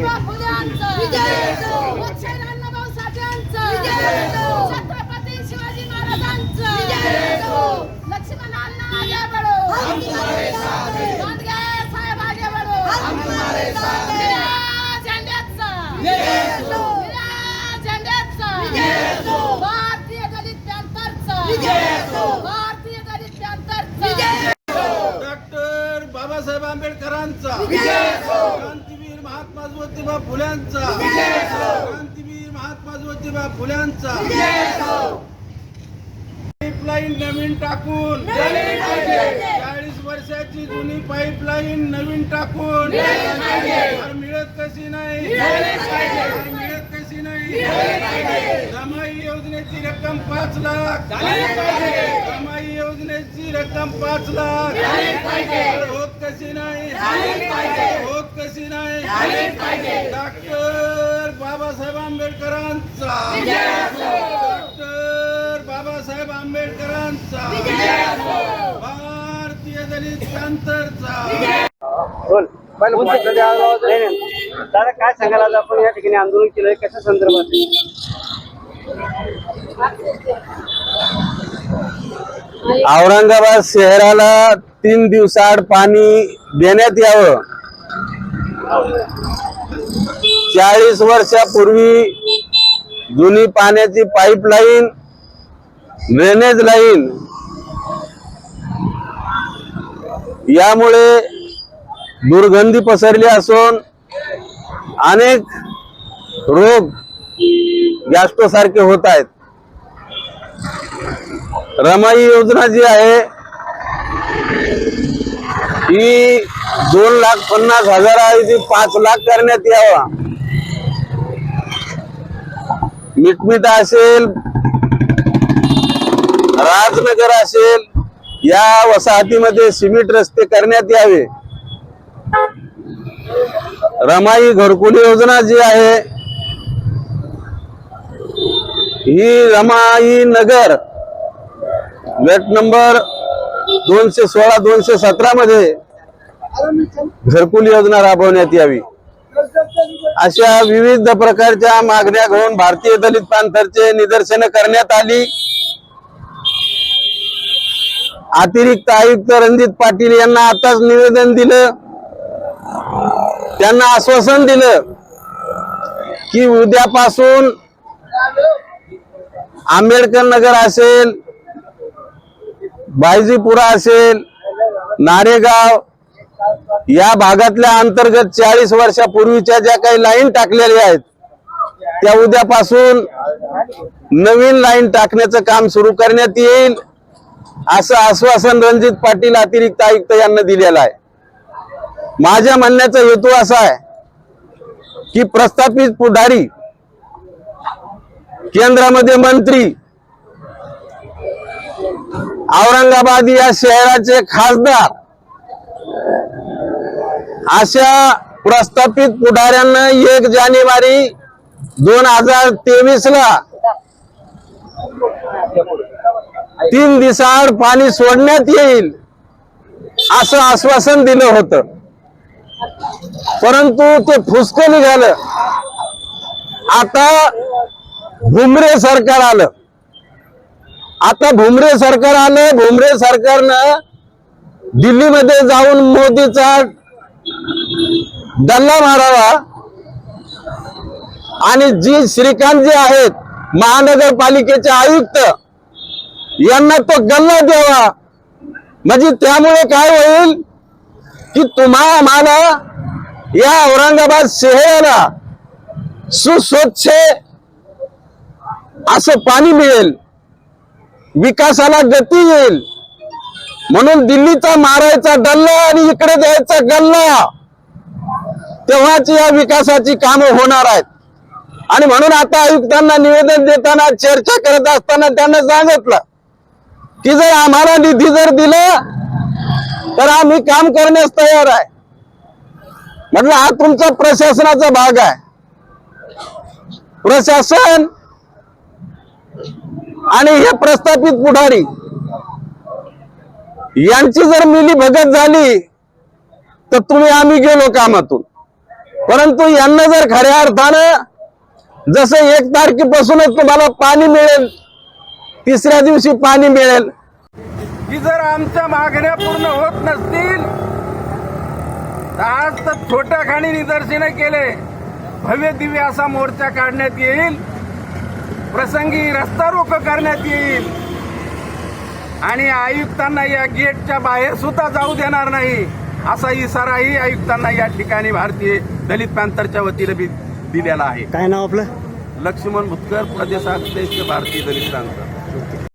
ज्योतिबा फुल्यांचं विजय अण्णाभाऊ साठ्यांचं विजय छत्रपती शिवाजी महाराजांचं. विजय असो. लक्ष्मण अण्णा आगे बढो गांधगे साहेब आगे बढो हम तुम्हारे भारतीय दलित पॅंथरचं विजय असो. भारतीय दलित पॅंथरचं विजय डॉक्टर बाबासाहेब आंबेडकरांचा विजय असो. क्रांतीवीर महात्मा ज्योतिबा फुल्यांचा. क्रांतीवीर महात्मा ज्योतिबा फुल्यांचा. पाईपलाईन नवीन टाकून. चाळीस वर्षाची जुनी पाईपलाईन नवीन टाकून. मिळत कशी नाही? मिळत कशी नाही? कमाई योजनेची रक्कम पाच लाख. कमाई योजनेची रक्कम पाच लाख. होत कशी नाही. होत कशी नाही. डॉक्टर बाबासाहेब आंबेडकरांचा विजय असो. डॉक्टर बाबासाहेब आंबेडकरांचा विजय असो. भारतीय दलित नाही. दादा काय सांगाल आज आपण या ठिकाणी आंदोलन केलंय कशा संदर्भात आहे? औरंगाबाद शहराला तीन दिवसाआड पाणी देण्यात यावं. चाळीस वर्षापूर्वी जुनी पाण्याची पाईपलाईन ड्रेनेज लाईन यामुळे दुर्गंधी पसरली असून अनेक रोग गॅस्ट्रोसारखे होत आहेत. रमाई योजना जी आहे ही दोन लाख पन्नास हजार आहे ती पाच लाख करण्यात यावा. मिटमिटा असेल राजनगर असेल या वसाहतीमध्ये सिमेंट रस्ते करण्यात यावे. रमाई घरकुल योजना जी आहे ही रमाई नगर गट नंबर दोनशे सोळा दोनशे सतरा मध्ये घरकुल योजना राबवण्यात यावी. अशा विविध प्रकारच्या मागण्या घेऊन भारतीय दलित पांथरचे निदर्शन करण्यात आली. अतिरिक्त आयुक्त रणजित पाटील यांना आताच निवेदन दिलं. त्यांना आश्वासन दिलं की उद्यापासून आंबेडकर नगर असेल बायजीपुरा असेल नारेगाव या भागातल्या अंतर्गत चाळीस वर्षापूर्वीच्या ज्या काही लाईन टाकलेल्या आहेत त्या उद्यापासून नवीन लाईन टाकण्याचं काम सुरू करण्यात येईल असं आश्वासन रणजित पाटील अतिरिक्त आयुक्त यांना दिलेलं आहे. माझ्या म्हणण्याचा हेतू असा आहे की प्रस्थापित पुढारी केंद्रामध्ये मंत्री औरंगाबाद या शहराचे खासदार. अशा प्रस्थापित पुढाऱ्यांना एक जानेवारी दोन हजार तेवीस ला तीन दिवसाआड पाणी सोडण्यात येईल असं आश्वासन दिलं होतं. परंतु ते फुसकं निघालं. आता भुमरे सरकार आलं. आता भुमरे सरकार आलं भुमरे सरकारनं दिल्लीमध्ये जाऊन मोदीचा दल्ला मारावा. आणि जी श्रीकांत जे आहेत महानगरपालिकेचे आयुक्त यांना तो गल्ला द्यावा. म्हणजे त्यामुळे काय होईल की तुम्हा आम्हाला या औरंगाबाद शहराला सुस्वच्छ असं पाणी मिळेल. विकासाला गती येईल. म्हणून दिल्लीचा मारायचा डल्ला आणि इकडे द्यायचा गल्ला. तेव्हाच या विकासाची कामं होणार आहेत. आणि म्हणून आता आयुक्तांना निवेदन देताना चर्चा करत असताना त्यांना सांगितलं की जर आम्हाला निधी जर दिला तर आम्ही काम करण्यास तयार आहे. म्हटलं हा तुमचा प्रशासनाचा भाग आहे. प्रशासन आणि हे प्रस्थापित पुढारी यांची जर मिली भगत झाली तर तुम्ही आम्ही गेलो कामातून. परंतु यांना जर खऱ्या अर्थानं जसं एक तारखेपासूनच तुम्हाला पाणी मिळेल तिसऱ्या दिवशी पाणी मिळेल. की जर आमच्या मागण्या पूर्ण होत नसतील तर आज तर छोट्या खाणी निदर्शनं केले. भव्य दिव्य असा मोर्चा काढण्यात येईल. प्रसंगी रस्ता रोको करण्यात येईल. आणि आयुक्तांना या गेटच्या बाहेर सुद्धा जाऊ देणार नाही. असा इशाराही आयुक्तांना या ठिकाणी भारतीय दलित पॅंथरच्या वतीने दिलेला आहे. काय नाव आपलं? लक्ष्मण भुतकर प्रदेशाध्यक्ष भारतीय दलित पॅंथर